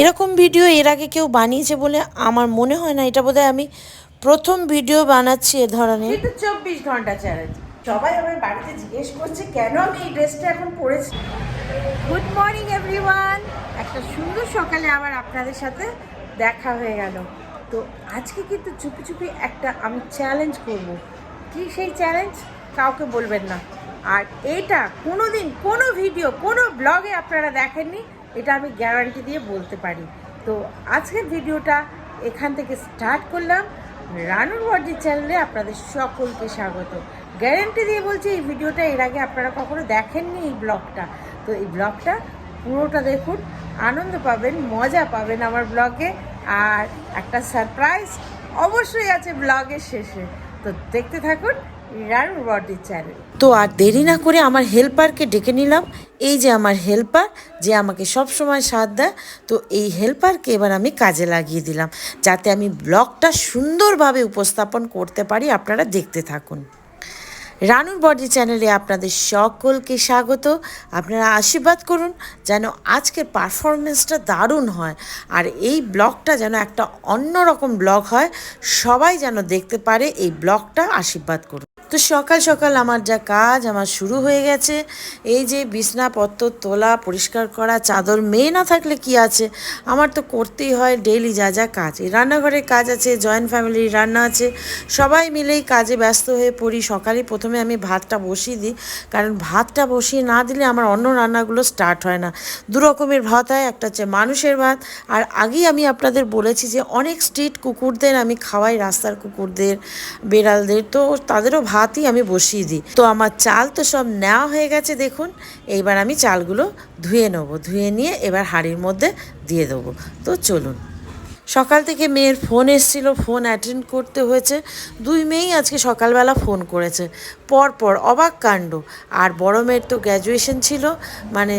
এরকম ভিডিও এর আগে কেউ বানিয়েছে বলে আমার মনে হয় না। এটা বোধহয় আমি প্রথম ভিডিও বানাচ্ছি এ ধরনের। চব্বিশ ঘণ্টা চ্যালেঞ্জ সবাই আমার বাড়িতে জিজ্ঞেস করছে, কেন আমি এই ড্রেসটা এখন পরেছি? গুড মর্নিং এভরিওয়ান একটা সুন্দর সকালে আবার আপনাদের সাথে দেখা হয়ে গেল। তো আজকে কিন্তু চুপি চুপি একটা আমি চ্যালেঞ্জ করব। কি সেই চ্যালেঞ্জ কাউকে বলবেন না। আর এটা কোনো দিন কোনো ভিডিও কোনো ব্লগে আপনারা দেখেননি। এটা আমি গ্যারান্টি দিয়ে বলতে পারি। তো আজকের ভিডিওটা এখান থেকে স্টার্ট করলাম। রানুর ওয়ার্ডি চ্যানেলে আপনাদের সকলকে স্বাগত। গ্যারেন্টি দিয়ে বলছি, এই ভিডিওটা এর আগে আপনারা কখনো দেখেননি এই ব্লগটা তো এই ব্লগটা পুরোটা দেখুন, আনন্দ পাবেন, মজা পাবেন আমার ব্লগে আর একটা সারপ্রাইজ অবশ্যই আছে ব্লগের শেষে। তো দেখতে থাকুন রানুর ওয়ার্ডি চ্যানেল তো আর দেরি না করে আমার হেল্পারকে ডেকে নিলাম। এই যে আমার হেল্পার যে আমাকে সব সময় সাথ দেয়, তো এই হেল্পারকে এবার আমি কাজে লাগিয়ে দিলাম। যাতে আমি ব্লগটা সুন্দরভাবে উপস্থাপন করতে পারি, আপনারা দেখতে থাকুন। রানুর বডি চ্যানেলে আপনাদের সকলকে স্বাগত। আপনারা আশীর্বাদ করুন যেন আজকের পারফরমেন্সটা দারুণ হয় আর এই ব্লগটা যেন একটা অন্যরকম ব্লগ হয়। সবাই যেন দেখতে পারে এই ব্লগটা, আশীর্বাদ করুন। তো সকাল সকাল আমার যা কাজ, আমার শুরু হয়ে গেছে। এই যে বিছনাপত্র তোলা, পরিষ্কার করা, চাদর মেয়ে না থাকলে কি আছে? আমার তো করতেই হয় ডেইলি যা যা কাজ। এই রান্নাঘরের কাজ আছে জয়েন্ট ফ্যামিলির রান্না আছে। সবাই মিলেই কাজে ব্যস্ত হয়ে পড়ি। সকালে প্রথমে আমি ভাতটা বসিয়ে দিই। কারণ ভাতটা বসিয়ে না দিলে আমার অন্য রান্নাগুলো স্টার্ট হয় না। দু রকমের ভাত হয়, একটা হচ্ছে মানুষের ভাত। আর আগেই আমি আপনাদের বলেছি যে অনেক স্ট্রিট কুকুরদের আমি খাওয়াই, রাস্তার কুকুরদের, বেড়ালদের। তো তাদেরও ভাতই আমি বসিয়ে দিই। তো আমার চাল তো সব নেওয়া হয়ে গেছে, দেখুন। এইবার আমি চালগুলো ধুয়ে নেব। ধুয়ে নিয়ে এবার হাঁড়ির মধ্যে দিয়ে দেবো। তো চলুন। সকাল থেকে মেয়ের ফোন এসেছিল, ফোন অ্যাটেন্ড করতে হয়েছে। দুই মেয়েই আজকে সকালবেলা ফোন করেছে। পর পর অবাক কাণ্ড। আর বড় মেয়ের তো গ্র্যাজুয়েশন ছিল মানে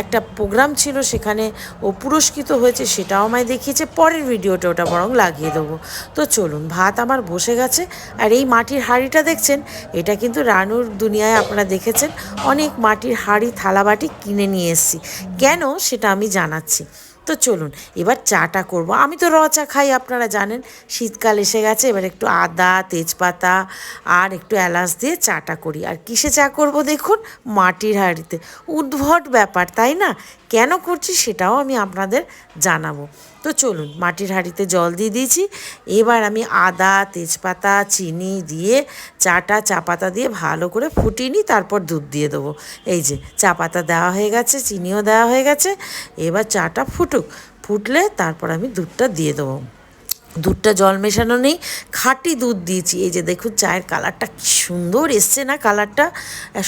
একটা প্রোগ্রাম ছিল সেখানে ও পুরস্কৃত হয়েছে সেটাও আমায় দেখিয়েছে। পরের ভিডিওটা ওটা বরং লাগিয়ে দেবো। তো চলুন, ভাত আমার বসে গেছে। আর এই মাটির হাঁড়িটা দেখছেন? এটা কিন্তু রানুর দুনিয়ায় আপনারা দেখেছেন। অনেক মাটির হাঁড়ি থালাবাটি কিনে নিয়ে এসেছি। কেন সেটা আমি জানাচ্ছি। তো চলুন, এবার চাটা করব। আমি তো র চা খাই, আপনারা জানেন। শীতকাল এসে গেছে, এবার একটু আদা, তেজপাতা আর একটু এলাচ দিয়ে চাটা করি। আর কিসে চা করব দেখুন, মাটির হাঁড়িতে। উদ্ভট ব্যাপার, তাই না? কেন করছি সেটাও আমি আপনাদের জানাব। তো চলুন, মাটির হাঁড়িতে জল দিয়ে দিয়েছি। এবার আমি আদা, তেজপাতা, চিনি দিয়ে চাটা, চা পাতা দিয়ে ভালো করে ফুটিয়ে নিই, তারপর দুধ দিয়ে দেবো। এই যে, চা পাতা দেওয়া হয়ে গেছে, চিনিও দেওয়া হয়ে গেছে, এবার চাটা ফুটুক। ফুটলে তারপর আমি দুধটা দিয়ে দেবো। দুধটা জল মেশানো নেই, খাঁটি দুধ দিয়েছি। এই যে দেখুন, চায়ের কালারটা কি সুন্দর এসছে না কালারটা?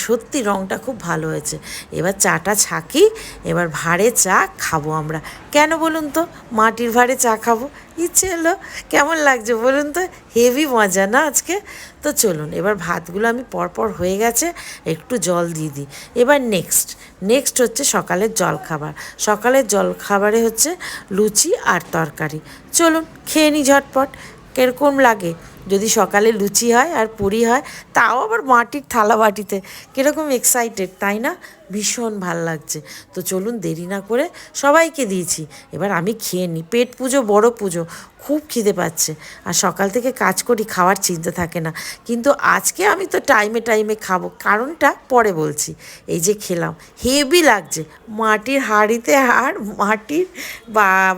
সত্যি রঙটা খুব ভালো হয়েছে। এবার চাটা ছাকি, এবার ভাঁড়ে চা খাব আমরা। কেন বলুন তো? মাটির ভাঁড়ে চা খাব? ইচ্ছে এলো, কেমন লাগছে বলুন তো? হেভি মজা না আজকে? তো চলুন, এবার ভাতগুলো আমি পরপর হয়ে গেছে, একটু জল দিয়ে দিই। এবার নেক্সট নেক্সট হচ্ছে সকালের জলখাবার। সকালের জলখাবারে হচ্ছে লুচি আর তরকারি। চলুন, খেয়ে নিই ঝটপট। কীরকম লাগে? যদি সকালে লুচি হয় আর পুরি হয়, তাও আবার মাটির থালা বাটিতে। কীরকম এক্সাইটেড তাই না? ভীষণ ভালো লাগছে। তো চলুন দেরি না করে সবাইকে দিয়েছি। এবার আমি খেয়ে নিই। পেট পুজো, বড় পুজো, খুব খিদে পাচ্ছে। আর সকাল থেকে কাজ করি, খাওয়ার চিন্তা থাকে না। কিন্তু আজকে আমি তো টাইমে টাইমে খাব। কারণটা পরে বলছি। এই যে খেলাম হেভি লাগছে। মাটির হাঁড়িতে আর মাটির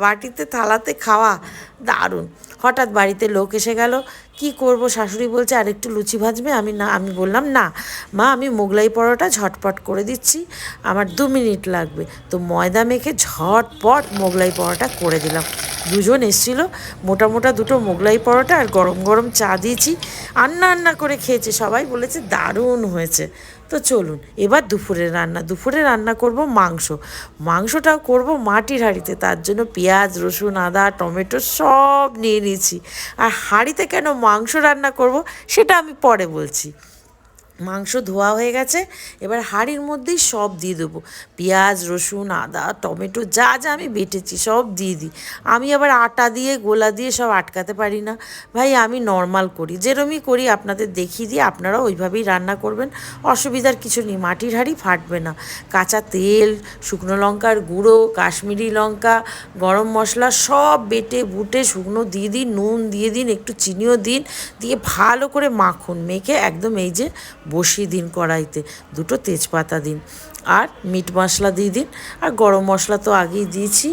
বাটিতে থালাতে খাওয়া দারুণ। হঠাৎ বাড়িতে লোক এসে গেল, কি করব? শাশুড়ি বলছে আর একটু লুচি ভাজবে? আমি না, আমি বললাম, না, মা, আমি মোগলাই পরোটা ঝটপট করে দিচ্ছি, আমার দু মিনিট লাগবে। তো ময়দা মেখে ঝটপট মোগলাই পরোটা করে দিলাম। দুজন এসেছিল, মোটা মোটা দুটো মোগলাই পরোটা আর গরম গরম চা দিয়েছি। আন্না আন্না করে খেয়েছে সবাই, বলেছে দারুণ হয়েছে। তো চলুন, এবার দুপুরে রান্না দুপুরে রান্না করব মাংস। মাংসটাও করব মাটির হাঁড়িতে, তার জন্য পেঁয়াজ, রসুন, আদা, টমেটো সব নিয়ে নিয়েছি। আর হাঁড়িতে কেন মাংস রান্না করব, সেটা আমি পরে বলছি। মাংস ধোয়া হয়ে গেছে, এবার হাঁড়ির মধ্যেই সব দিয়ে দেবো। পেঁয়াজ, রসুন, আদা, টমেটো, যা যা আমি বেটেছি সব দিয়ে দিই। আমি আবার আটা দিয়ে, গোলা দিয়ে সব আটকাতে পারি না। ভাই, আমি নর্মাল করি, যেরমই করি, আপনাদের দেখিয়ে দিয়ে আপনারা ওইভাবেই রান্না করবেন। অসুবিধার কিছু নেই, মাটির হাঁড়ি ফাটবে না। কাঁচা তেল, শুকনো লঙ্কার গুঁড়ো, কাশ্মীরি লঙ্কা, গরম মশলা সব বেটে বুটে শুকনো দিয়ে দিন, নুন দিয়ে দিন, একটু চিনিও দিন, দিয়ে ভালো করে মাখুন, মেখে একদম এই যে বসিয়ে দিন কড়াইতে, দুটো তেজপাতা দিন, আর মিট মশলা দিয়ে দিন, আর গরম মশলা তো আগেই দিয়েছি,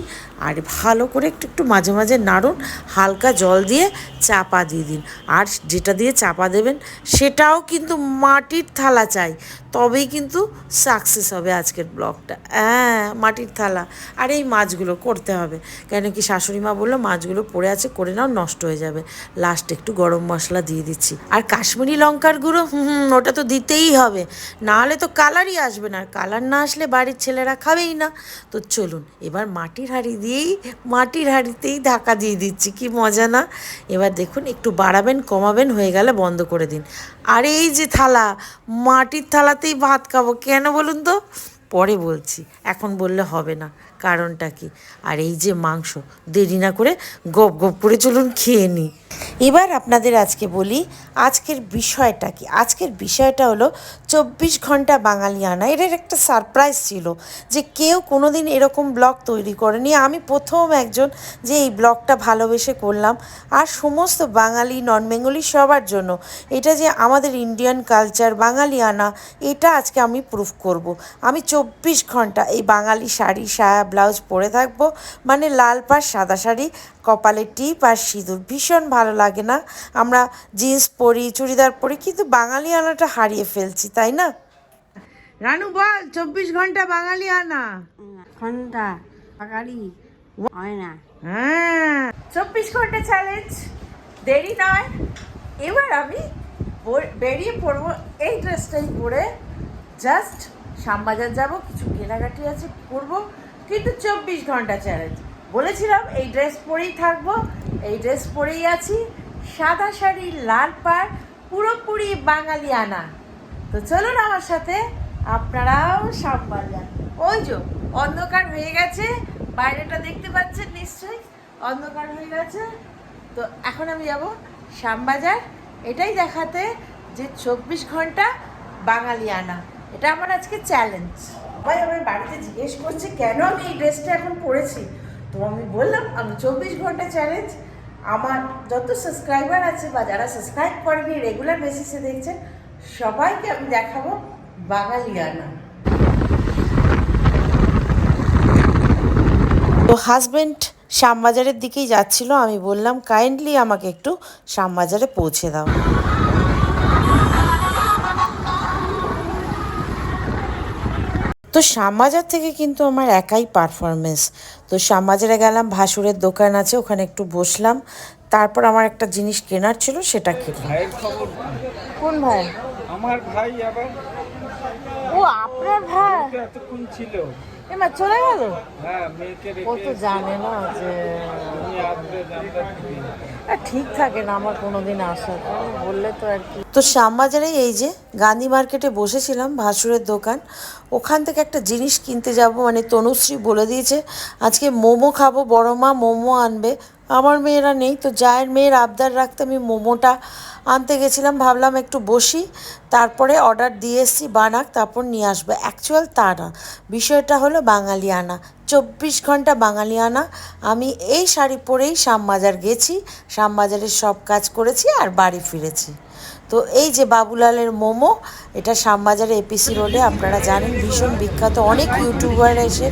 আর ভালো করে একটু একটু মাঝে মাঝে নাড়ুন, হালকা জল দিয়ে চাপা দিয়ে দিন, আর যেটা দিয়ে চাপা দেবেন সেটাও কিন্তু মাটির থালা চাই, তবেই কিন্তু সাকসেস হবে আজকের ব্লগটা হ্যাঁ মাটির থালা, আর এই মাছগুলো করতে হবে, কেন কি শাশুড়ি মা বলল, মাছগুলো পড়ে আছে, করে নাও, নষ্ট হয়ে যাবে লাস্টে একটু গরম মশলা দিয়ে দিচ্ছি, আর কাশ্মীরি লঙ্কার গুঁড়ো হুম, ওটা তো দিতেই হবে। না হলে তো কালারই আসবে না। আর কালার না আসলে বাড়ির ছেলেরা খাবেই না। তো চলুন, এবার মাটির হাঁড়ি দিয়েই, মাটির হাঁড়িতেই ঢাকা দিয়ে দিচ্ছি। কি মজা না? এবার দেখুন, একটু বাড়াবেন, কমাবেন, হয়ে গেলে বন্ধ করে দিন। আর এই যে থালা, মাটির থালাতেই ভাত খাব। কেন বলুন তো? পরে বলছি। এখন বললে হবে না। কারণটা কি? আর এই যে মাংস, দেরি না করে গপ গপ করে চলুন খেয়ে নিই এবার আপনাদের আজকে বলি, আজকের বিষয়টা কি? আজকের বিষয়টা হলো, চব্বিশ ঘণ্টা বাঙালিয়ানা এটার একটা সারপ্রাইজ ছিল যে কেউ কোনো দিন এরকম ব্লগ তৈরি করেনি। আমি প্রথম একজন যে এই ব্লগটা ভালোবেসে করলাম। আর সমস্ত বাঙালি নন বেঙ্গলি সবার জন্য। এটা যে আমাদের ইন্ডিয়ান কালচার বাঙালিয়ানা এটা আজকে আমি প্রুফ করব। আমি চব্বিশ ঘণ্টা এই বাঙালি শাড়ি ব্লাউজ পরে থাকব। মানে লাল পাড় সাদা শাড়ি কপালে টিপ আর সিঁদুর। ভীষণ ভালো লাগে না। আমরা জিন্স পরি চুড়িদার পরি কিন্তু বাঙালিয়ানাটা হারিয়ে ফেলছি তাই না? রানু বল চব্বিশ ঘণ্টা বাঙালি আনা ঘণ্টা বাঙালি হয় না। হ্যাঁ। চব্বিশ ঘণ্টা চ্যালেঞ্জ দেরি নয়। এবার আমি বেরিয়ে পড়ব এই ড্রেসটাই পরে। জাস্ট শ্যামবাজার যাব কিছু কেনাকাটি আছে করব কিন্তু চব্বিশ ঘণ্টা চ্যালেঞ্জ বলেছিলাম, এই ড্রেস পরেই থাকব, এই ড্রেস পরেই আছি। সাদা শাড়ি, লাল পাড়, পুরোপুরি বাঙালি আনা। তো চলুন আমার সাথে, আপনারাও শ্যামবাজার ওই যে, অন্ধকার হয়ে গেছে, বাইরেটা দেখতে পাচ্ছেন নিশ্চয়ই, অন্ধকার হয়ে গেছে। তো এখন আমি যাব শ্যামবাজার, এটাই দেখাতে যে চব্বিশ ঘণ্টা বাঙালি আনা। এটা আমার আজকে চ্যালেঞ্জ সবাই আমার বাড়িতে জিজ্ঞেস করছে, কেন আমি এই ড্রেসটা এখন পরেছি? তো আমি বললাম, আমি চব্বিশ ঘণ্টা চ্যালেঞ্জ আমার যত সাবস্ক্রাইবার আছে বা যারা সাবস্ক্রাইব করেনি রেগুলার বেসিসে দেখছেন, সবাইকে আমি দেখাবো বাঙালিয়ানা তো হাজব্যান্ড শ্যামবাজারের দিকেই যাচ্ছিল। আমি বললাম কাইন্ডলি আমাকে একটু শ্যামবাজারে পৌঁছে দাও। তো শ্যামবাজার থেকে কিন্তু আমার একাই পারফরমেন্স তো শ্যামবাজারে গেলাম ভাসুরের দোকান আছে ওখানে একটু বসলাম। তারপর আমার একটা জিনিস কেনার ছিল সেটা কিনলাম। কি? কোন ভাই? আমার ভাই আবার? ও আপনার ভাই? এতক্ষণ ছিল। এমা চলে গেল? হ্যাঁ মেয়েকে ও তো জানে না যে ঠিক থাকে না আমার কোনোদিন আসা বললে তো আর কি। তো শ্যামবাজারে এই যে গান্ধী মার্কেটে বসেছিলাম ভাসুরের দোকান, ওখান থেকে একটা জিনিস কিনতে যাব মানে তনুশ্রী বলে দিয়েছে, আজকে মোমো খাব, বড় মা মোমো আনবে। আমার মেয়েরা নেই, তো যায়ের মেয়ের আবদার রাখতে আমি মোমোটা আনতে গেছিলাম, ভাবলাম একটু বসি, তারপরে অর্ডার দিয়ে এসেছি, বানাক, তারপর নিয়ে আসবে। অ্যাকচুয়াল তা না, বিষয়টা হলো বাঙালিয়ানা। চব্বিশ ঘণ্টা বাঙালিয়ানা আমি এই শাড়ি পরেই শ্যামবাজার গেছি শ্যামবাজারের সব কাজ করেছি আর বাড়ি ফিরেছি। তো এই যে বাবুলালের মোমো, এটা শ্যামবাজারে এপিসি রোডে আপনারা জানেন, ভীষণ বিখ্যাত। অনেক ইউটিউবার এসে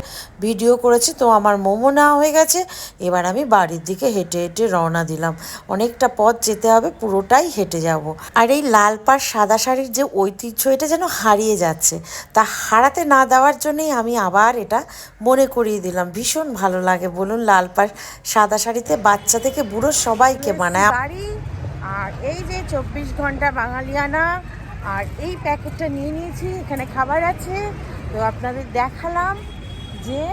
ভিডিও করেছে, তো আমার মোমো নেওয়া হয়ে গেছে। এবার আমি বাড়ির দিকে হেঁটে হেঁটে রওনা দিলাম। অনেকটা পথ যেতে হবে, পুরোটাই হেঁটে যাব। আর এই লাল পাড় সাদা শাড়ির যে ঐতিহ্য, এটা যেন হারিয়ে যাচ্ছে, তা হারাতে না দেওয়ার জন্যই আমি আবার এটা মনে করিয়ে দিলাম। ভীষণ ভালো লাগে, বলুন, লাল পাড় সাদা শাড়িতে বাচ্চা থেকে বুড়ো সবাইকে মানায়। আর এই যে চব্বিশ ঘণ্টা বাঙালিয়ানা, আর এই প্যাকেটটা নিয়ে নিয়েছি, এখানে খাবার আছে। তো আপনাদের দেখালাম যে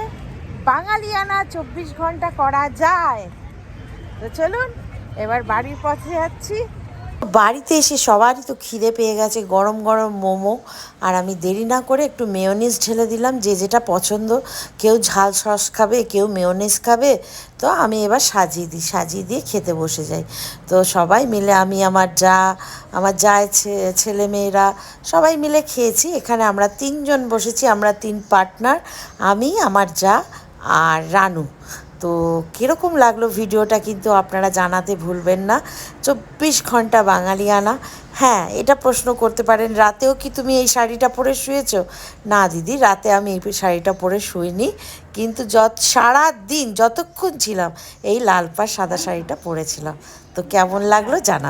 বাঙালিয়ানা চব্বিশ ঘণ্টা করা যায়। তো চলুন, এবার বাড়ির পথে যাচ্ছি। বাড়িতে এসে সবারই তো খিদে পেয়ে গেছে, গরম গরম মোমো। আর আমি দেরি না করে একটু মেয়োনিজ ঢেলে দিলাম, যে যেটা পছন্দ। কেউ ঝাল সস খাবে, কেউ মেয়োনিজ খাবে। তো আমি এবার সাজিয়ে দিই, সাজিয়ে দিয়ে খেতে বসে যাই। তো সবাই মিলে আমি, আমার যা, আমার যায় ছেলে মেয়েরা, সবাই মিলে খেয়েছি। এখানে আমরা তিনজন বসেছি, আমরা তিন পার্টনার, আমি, আমার যা আর রানু। তো কীরকম লাগল ভিডিওটা কিন্তু আপনারা জানাতে ভুলবেন না। চব্বিশ ঘণ্টা বাঙালিয়ানা। হ্যাঁ এটা প্রশ্ন করতে পারেন, রাতেও কি তুমি এই শাড়িটা পরে শুয়েছ? না দিদি, রাতে আমি এই শাড়িটা পরে শুইনি। কিন্তু যত সারা দিন, যতক্ষণ ছিলাম, এই লাল পা সাদা শাড়িটা পরেছিলাম। তো কেমন লাগল জানা